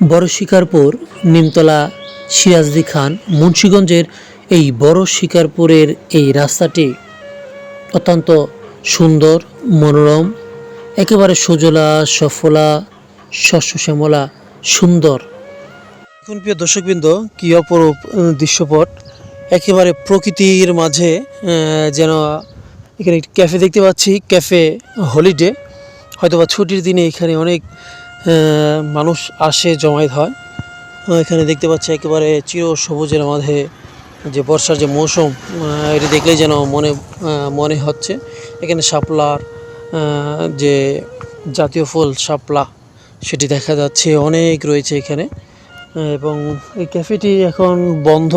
বড় শিকারপুর, নিমতলা, সিরাজদি খান, মুন্সীগঞ্জের এই বড় শিকারপুরের এই রাস্তাটি অত্যন্ত সুন্দর, মনোরম, একেবারে সুজলা, সফলা শস্য শ্যামলা সুন্দর। এখন প্রিয় দর্শকবৃন্দ, কি অপরূপ দৃশ্যপট। একেবারে প্রকৃতির মাঝে যেন এখানে ক্যাফে দেখতে পাচ্ছি, ক্যাফে হলিডে। হয়তোবা ছুটির দিনে এখানে অনেক মানুষ আসে, জমায়েত হয়। এখানে দেখতে পাচ্ছি একেবারে চির সবুজের মাঝে যে বর্ষার যে মৌসুম এটি দেখলেই যেন মনে মনে হচ্ছে। এখানে শাপলার যে জাতীয় ফুল শাপলা, সেটি দেখা যাচ্ছে, অনেক রয়েছে এখানে। এবং এই ক্যাফেটি এখন বন্ধ।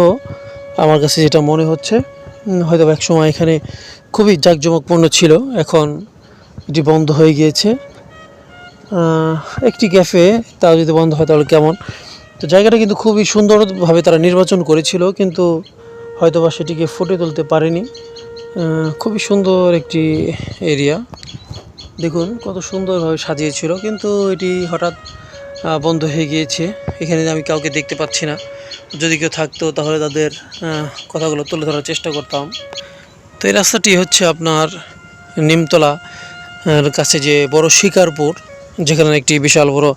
আমার কাছে যেটা মনে হচ্ছে হয়তো এক সময় এখানে খুবই জাঁকজমকপূর্ণ ছিল, এখন এটি বন্ধ হয়ে গিয়েছে। একটি ক্যাফে, তাও যদি বন্ধ হয় তাহলে কেমন? তো জায়গাটা কিন্তু খুবই সুন্দরভাবে তারা নির্বাচন করেছিল, কিন্তু হয়তোবা সেটিকে ফুটে তুলতে পারেনি। খুবই সুন্দর একটি এরিয়া। দেখুন, কত সুন্দরভাবে সাজিয়েছিল, কিন্তু এটি হঠাৎ বন্ধ হয়ে গিয়েছে। এখানে আমি কাউকে দেখতে পাচ্ছি না। যদি কেউ থাকতো তাহলে তাদের কথাগুলো তুলে ধরার চেষ্টা করতাম। তো এই রাস্তাটি হচ্ছে আপনার নিমতলা কাছে যে বড় শিকারপুর যেখানে একটি বিশাল বড়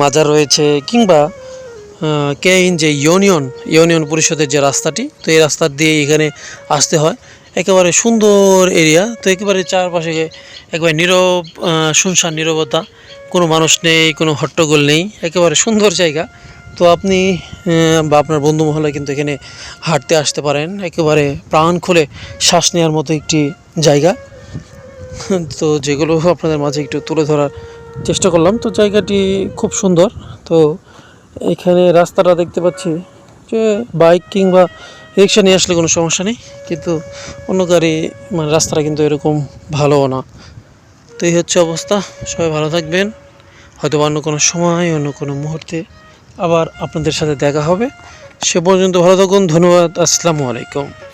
মাজার রয়েছে কিংবা কেইন যে ইউনিয়ন ইউনিয়ন পরিষদের যে রাস্তাটি, তো এই রাস্তা দিয়ে এখানে আসতে হয়। একেবারে সুন্দর এরিয়া, তো একেবারে চারপাশে একেবারে নীরব শুনশান নীরবতা, কোনো মানুষ নেই, কোনো হট্টগোল নেই, একেবারে সুন্দর জায়গা। তো আপনি বা আপনার বন্ধু মহলে কিন্তু এখানে হাঁটতে আসতে পারেন, একেবারে প্রাণ খুলে শ্বাস নেওয়ার মতো একটি জায়গা। তো যেগুলো আপনাদের মাঝে একটু তুলে ধরার চেষ্টা করলাম। তো জায়গাটি খুব সুন্দর। তো এখানে রাস্তাটা দেখতে পাচ্ছি যে বাইক কিংবা রিক্সা নিয়ে আসলে কোনো সমস্যা নেই। কিন্তু অন্য গাড়ি মানে রাস্তাটা কিন্তু এরকম ভালোও না। তো এই হচ্ছে অবস্থা। সবাই ভালো থাকবেন। হয়তো অন্য কোনো সময়, অন্য কোনো মুহূর্তে আবার আপনাদের সাথে দেখা হবে। সে পর্যন্ত ভালো থাকুন। ধন্যবাদ। আসসালামু আলাইকুম।